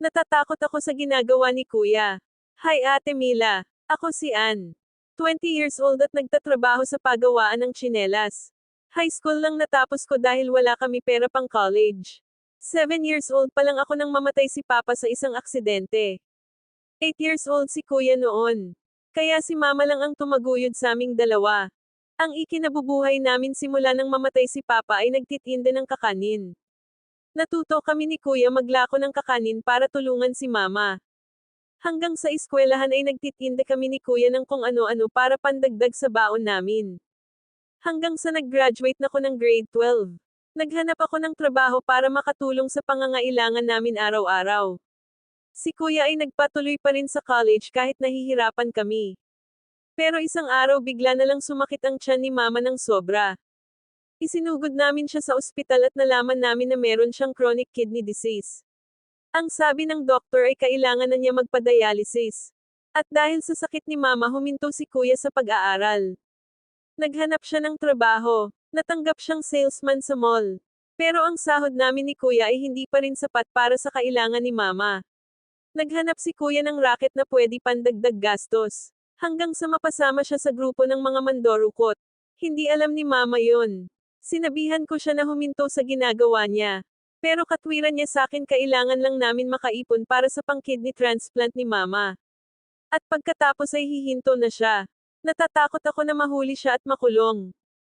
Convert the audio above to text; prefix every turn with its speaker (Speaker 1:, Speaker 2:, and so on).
Speaker 1: Natatakot ako sa ginagawa ni Kuya. Hi Ate Mila. Ako si Ann. 20 years old at nagtatrabaho sa pagawaan ng tsinelas. High school lang natapos ko dahil wala kami pera pang college. 7 years old pa lang ako nang mamatay si Papa sa isang aksidente. 8 years old si Kuya noon. Kaya si Mama lang ang tumaguyod sa aming dalawa. Ang ikinabubuhay namin simula nang mamatay si Papa ay nagtitinda ng kakanin. Natuto kami ni Kuya maglako ng kakanin para tulungan si Mama. Hanggang sa eskwelahan ay nagtitinda kami ni Kuya ng kung ano-ano para pandagdag sa baon namin. Hanggang sa nag-graduate na ko ng grade 12. Naghanap ako ng trabaho para makatulong sa pangangailangan namin araw-araw. Si Kuya ay nagpatuloy pa rin sa college kahit nahihirapan kami. Pero isang araw bigla na lang sumakit ang tiyan ni Mama ng sobra. Isinugod namin siya sa ospital at nalaman namin na meron siyang chronic kidney disease. Ang sabi ng doktor ay kailangan na niya magpa-dialysis. At dahil sa sakit ni Mama huminto si Kuya sa pag-aaral. Naghanap siya ng trabaho. Natanggap siyang salesman sa mall. Pero ang sahod namin ni Kuya ay hindi pa rin sapat para sa kailangan ni Mama. Naghanap si Kuya ng racket na pwede pandagdag gastos. Hanggang sa mapasama siya sa grupo ng mga mandorukot. Hindi alam ni Mama yon. Sinabihan ko siya na huminto sa ginagawa niya. Pero katwiran niya sa akin kailangan lang namin makaipon para sa pang-kidney transplant ni Mama. At pagkatapos ay hihinto na siya. Natatakot ako na mahuli siya at makulong.